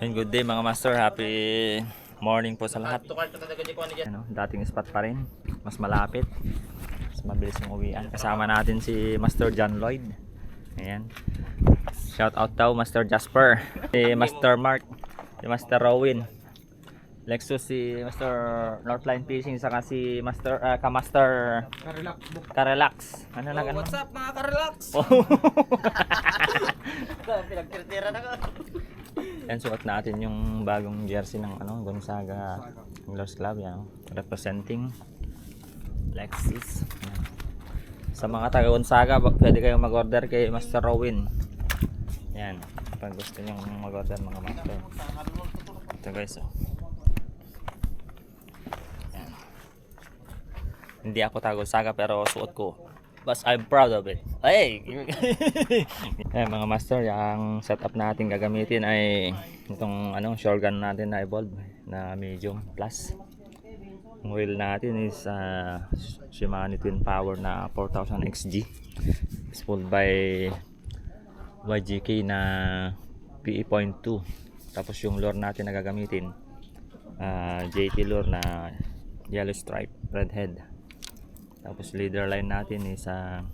And good day mga master. Happy morning po sa lahat. Ano, dating spot pa rin. Mas malapit. Mas mabilis yung uwian. Kasama natin si Master John Lloyd. Ayan. Shout out daw Master Jasper. Si Master Mark. Si Master Rowan. Lexus si Master Northline Fishing saka si Master ah, ka-Master Karelak book. Karelax. Ano na ganun? What's up mga karelax? Oh. Pinagtitira na ka. Yan suot natin yung bagong jersey ng ano, Gonzaga Anglers Club yan, representing Lexus. Yan. Sa mga taga Gonzaga, pwede kayong mag-order kay Master Rowan. Yan, pag gusto niyo mag-order mga master. Ito guys, oh. Hindi ako taga Gonzaga pero suot ko. But I'm proud of it. Hey! eh mga master, yung setup natin gagamitin ay itong ano, shotgun natin na evolve na medium plus. Ang wheel natin is uh, Shimano Twin Power na 4000 XG. It's pulled by YGK na PE.2. Tapos yung lure natin na gagamitin uh, JT lure na yellow stripe red head. Tapos leader line natin is uh,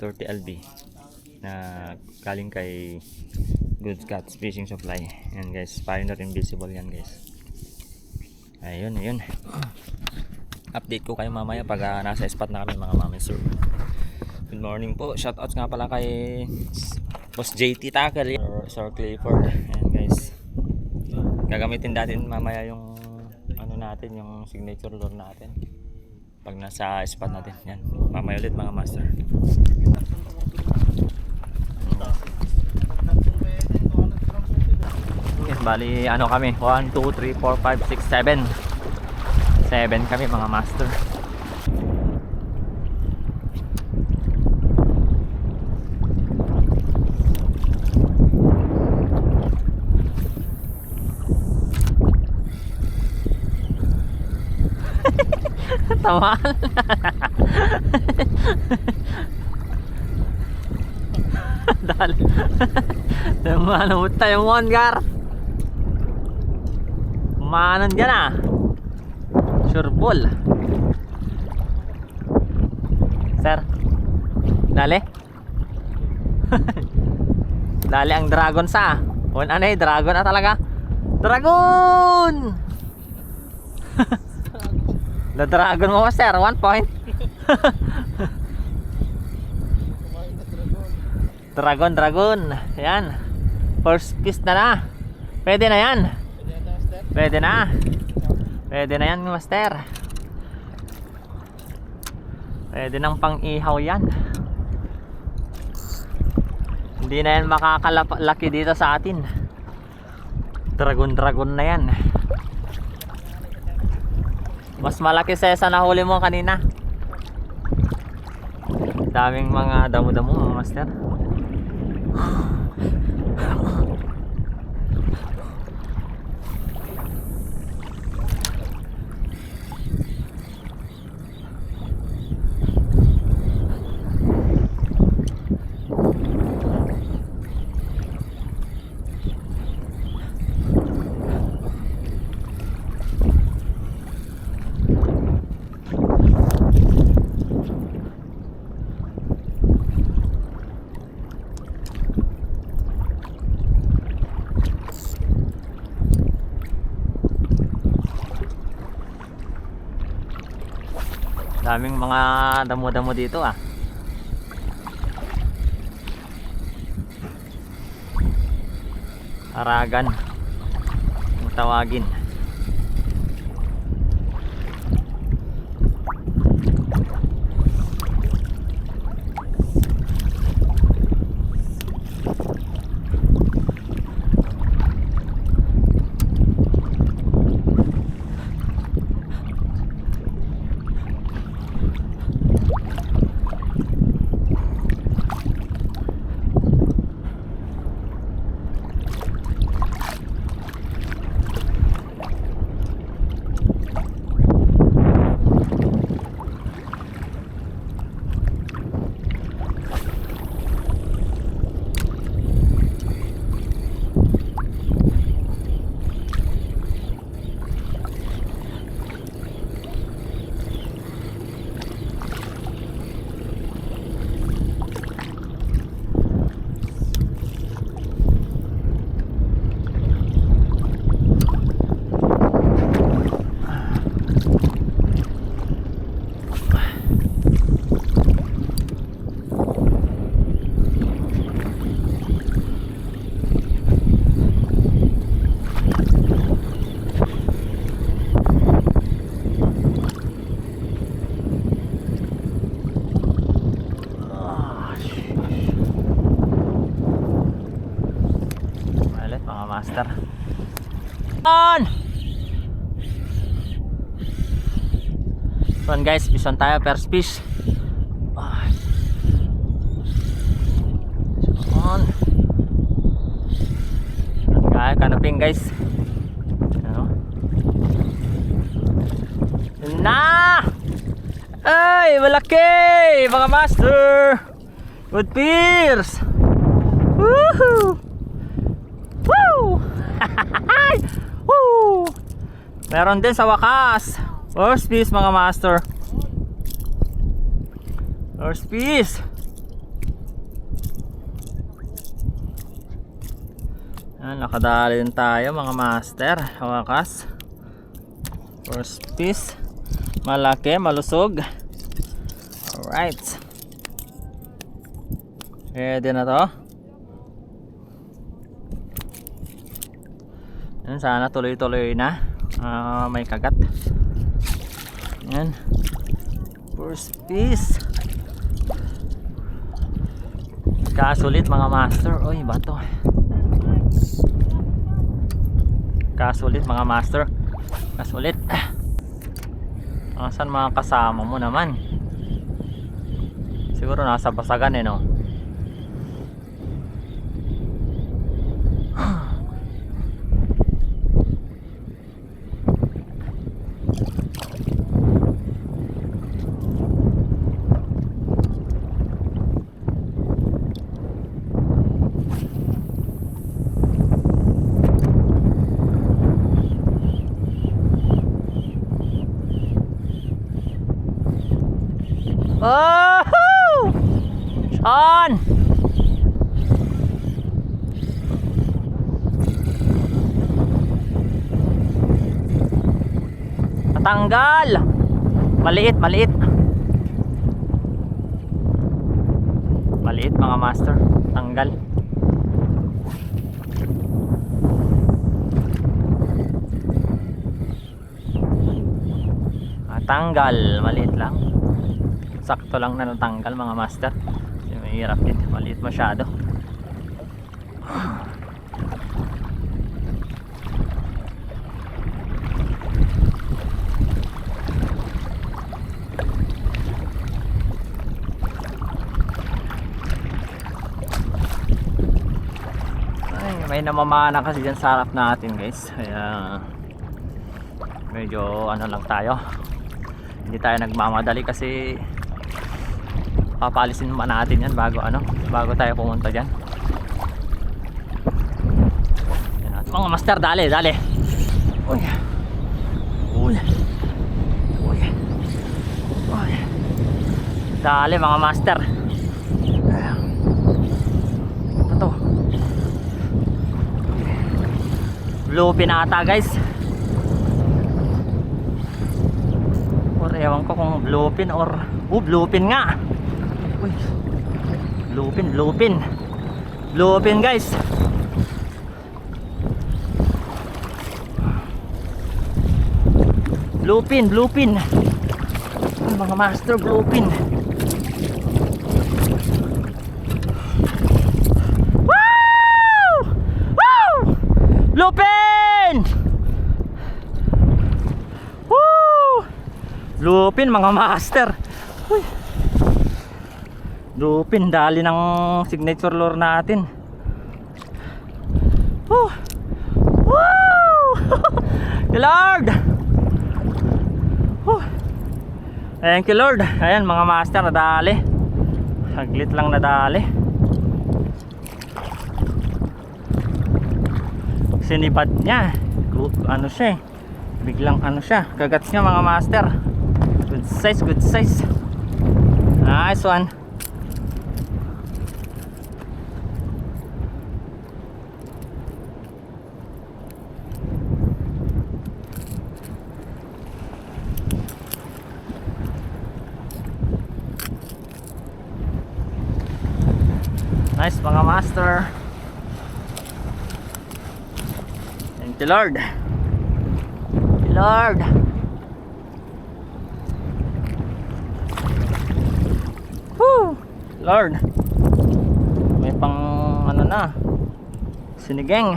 30 LB na galing kay Good Cats Fishing Supply. Yan guys, Pioneer Invisible yan guys. Ayun, ayun. Update ko kayo mamaya pag ah, nasa spot na kami mga mami sir. Good morning po. Shoutouts nga pala kay Boss JT Tackle or Sir Clifford. Ayan guys. Gagamitin natin mamaya yung ano natin, yung signature lure natin. Pag nasa spot natin. Yan. Mamaya ulit mga master. Yes, bali ano kami 1, 2, 3, 4, 5, 6, 7 7 kami mga master Tama Dali Mana tayo mo Gar Manon dyan ah. Sure ball Sir Dali. Dali ang dragon sa. One ano eh dragon ah talaga. Dragon The dragon mo sir One point Dragon, dragon. Yan. First kiss na na. Pwede na yan. Pwede na. Pwede na yan, master. Pwede nang pang-ihaw yan. Hindi na yan makakalaki dito sa atin. Dragon, dragon na yan. Mas malaki sa sa nahuli mo kanina. Daming mga damo-damo, master. Daming mga damo-damo dito ah. Aragan. Ang tawagin. Bison tayo first fish. Ah. So, on. Guys. Ano? Na! Ay, malaki! Mga master! Good peers! Woohoo! Woo! Woo! Meron din sa wakas. First piece mga master. First piece. Yan, nakadali din tayo mga master. Wakas. First piece. Malaki, malusog. Alright. Pwede na to. Yan, sana tuloy-tuloy na. Ah, may kagat. Yan. First piece. Kasulit mga master. Uy, bato. Kasulit mga master. Kasulit. Asan mga kasama mo naman? Siguro nasa basagan eh no. Oh! Sean! Natanggal! Maliit, maliit. Maliit mga master. Tanggal. Natanggal. Maliit lang sakto lang na natanggal mga master Kasi mahirap din maliit masyado ay may namamana kasi dyan sa harap natin guys. Kaya medyo ano lang tayo. Hindi tayo nagmamadali kasi papalisin pa natin yan bago ano bago tayo pumunta dyan. Mga master dali dali. Uy. Uy. Uy. Uy. Dali mga master Ayan. ito to blue pinata guys or ewan ko kung blue pin or oh blue pin nga Uy. Lupin, lupin. Lupin, guys. Lupin, lupin. Ay, mga master, lupin. Woo! Woo! Lupin! Woo! Lupin, mga master. Uy. Lupin, dali ng signature lure natin. Woo! Woo! Lord! Woo! Thank you Lord. Ayan mga master, nadali. Saglit lang nadali. Sinipad niya. Ano siya eh. Biglang ano siya. Kagats niya mga master. Good size, good size. Nice one. Nice mga master. Thank you Lord. You Lord. Woo! Lord. May pang ano na. Sinigeng.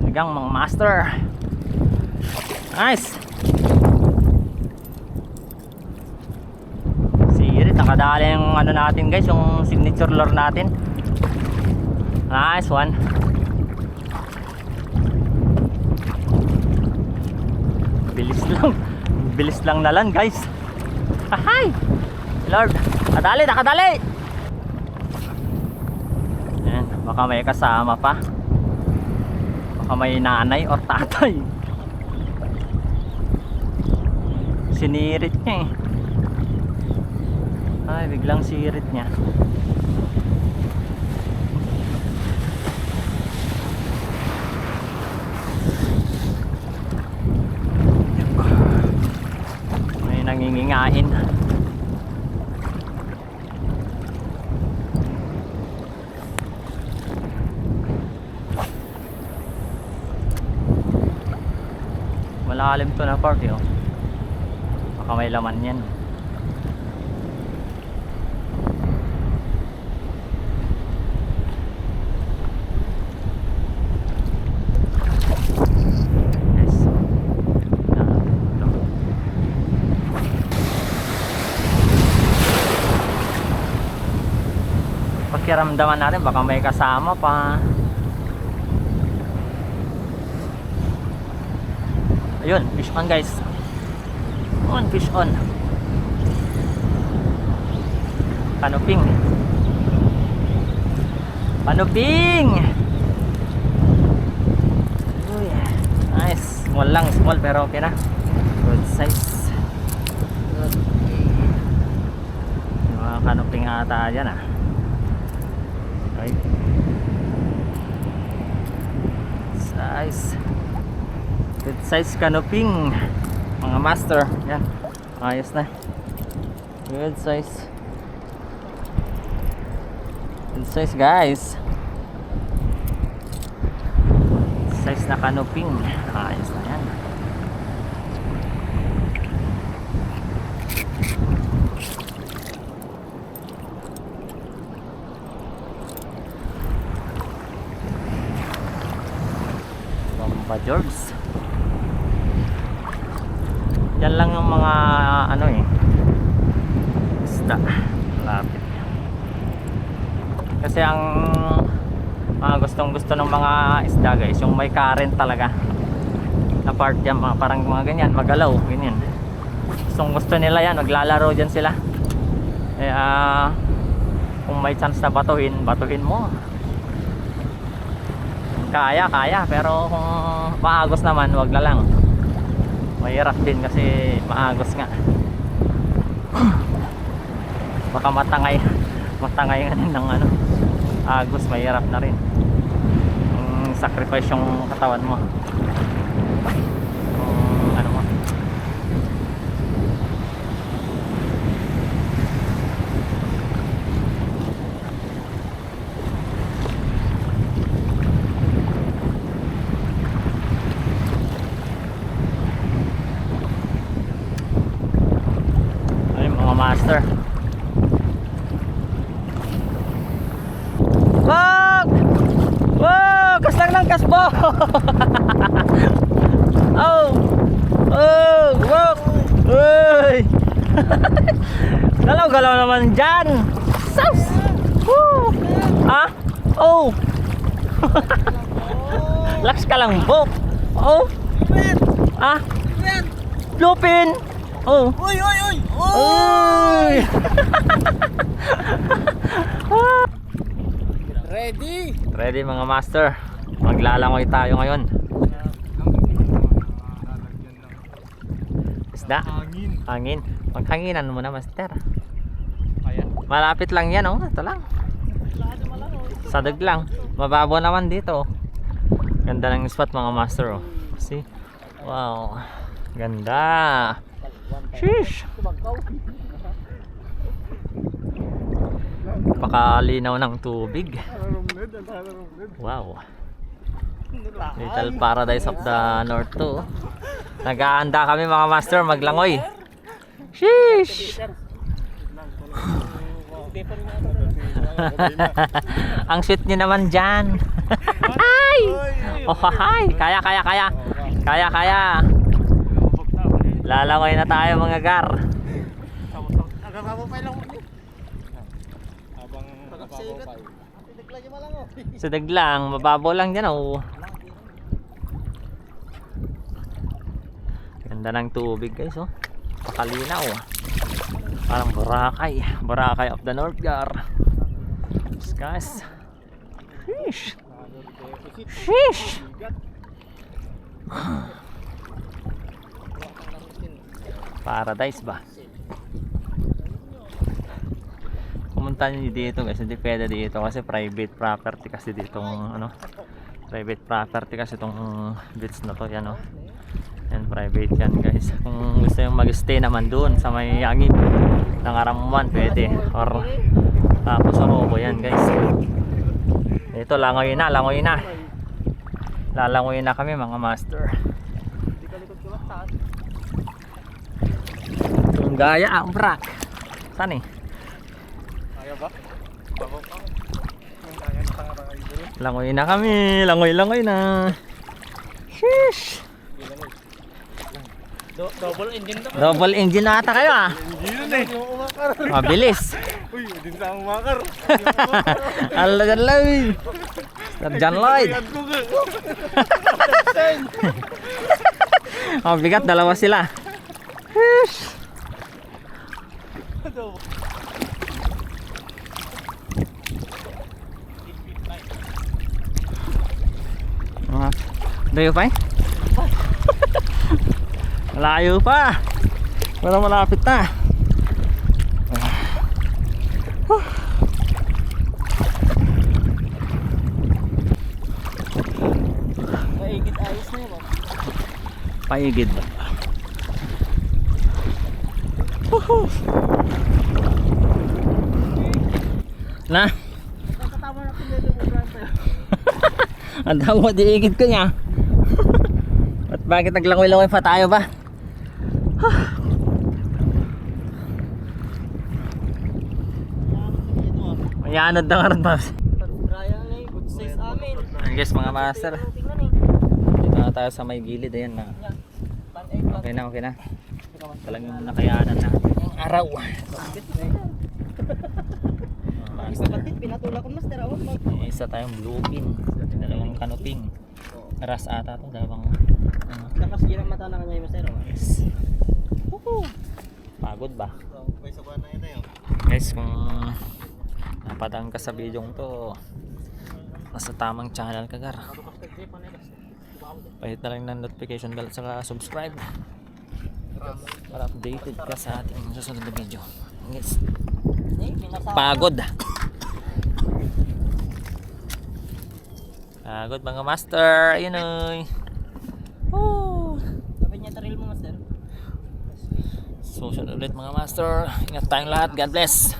Sinigang mga master. Nice. Sirit, nakadali yung ano natin guys, yung signature lure natin. Nice one. Bilis lang. Bilis lang na lang guys. Ahay! Lord, nakadali, nakadali! Ayan, baka may kasama pa. Baka may nanay or tatay. Sinirit niya eh. Ay, biglang sirit niya. May nangingingain. Malalim to na part eh. oh. Baka may laman yan. Pakiramdaman natin baka may kasama pa. Ayun, fish on guys. On, fish on. Panuping. Panuping! Uy, nice. Small lang, small pero okay na. Good size. Good. Mga kanuping ata dyan ah. Okay. Size. Good size canoping. Mga master. Yan ayos na. Good size. Good size guys. Size na canoping. Ayos na yan. Bomba George yan lang yung mga ano eh. Isda. Lapit kasi ang mga gustong gusto ng mga isda guys yung may current talaga na part yan. Mga, parang mga ganyan magalaw ganyan. Gustong gusto nila yan maglalaro dyan sila. Kaya kung may chance na batuhin batuhin mo. Kaya kaya. Pero kung maagos naman wag na lang mahirap din kasi maagos nga. Baka matangay matangay nga din ng ano. Agos mahirap na rin. Yung sacrifice yung katawan mo Yung ano mo ayun mga master Wag! Wag! Kas lang ng kasbo! oh! Oh! Wag! Uy! Galaw-galaw naman dyan! Sus! Woo! Ha? Oh! Laks ka lang, Bok! Oh! Ah! Lupin! Oh! Uy, uy, uy! Uy! Ready? Ready mga master. Maglalangoy tayo ngayon. Isda? Hangin. Hangin. Maghanginan mo na master. Kaya? Malapit lang yan oh. Ito lang. Sadag lang. Mababaw naman dito. Ganda ng spot mga master oh. See? Wow. Ganda. Sheesh. Pakalinaw ng tubig. Wow. Little paradise of the north to. Nag-aanda kami mga master maglangoy. Sheesh. Ang sweet niyo naman dyan. Ay! Oh, hi! Kaya, kaya, kaya. Kaya, kaya. Lalaway na tayo mga gar. Habang nagkakapo pa. Tinaglan niyo malang oh. Sadag lang, mababaw lang dyan oh. Ganda ng tubig guys oh. Pakalinaw oh. Parang Boracay. Boracay of the North Gar. Guys. Sheesh. Sheesh. Paradise ba? Pumunta niyo dito guys, hindi pwede dito kasi private property kasi dito ano private property kasi itong beach na to yan oh. Private yan guys. Kung gusto yung mag-stay naman doon sa may agip ng Aramuan pwede or tapos sa Robo yan guys. Ito langoy na, langoy na. Lalangoy na kami mga master. Ang gaya ang brak. Saan eh? Kaya ba? Baba pa. Langoy na kami, langoy langoy na. Sheesh. Do double engine na. Double engine na ata kayo ah. Engine eh. Mabilis. Uy, din sa umakar. Lloyd. Sir John Lloyd. Ko ga. Oh, bigat dalawa sila. Sheesh. Mga Layo pa? Malayo pa. Wala malapit na. Maigit ayos na yun oh. Paigid ba? Na, Nakatama na pinili mo brand sa'yo. ang damo diigid ko niya. At bakit naglangoy-langoy pa tayo ba? Mayanod na nga rin ba? Raya na eh. Ayan guys mga master. Dito na tayo sa may gilid. Ayan na. Yan. Pan 8 pan. Okay na, okay na. Talagang nakayanan na. Ang araw. Isa batit, pinatulak ko master May isa tayong bluepin. Dalawang kanuping. Ras ata to. Dalawang ano. Yun ang mata na kanya yung master oh. Pagod ba? May sabahan na yun eh. Guys, kung napadaan ka sa video to, nasa tamang channel ka gar. Pahit na lang ng notification bell saka subscribe para updated ka sa ating susunod na video. Guys, pagod. Pagod mga master. Ayun oy. Woo! Sabi niya taril mo master. Susunod ulit mga master. Ingat tayong lahat. God bless.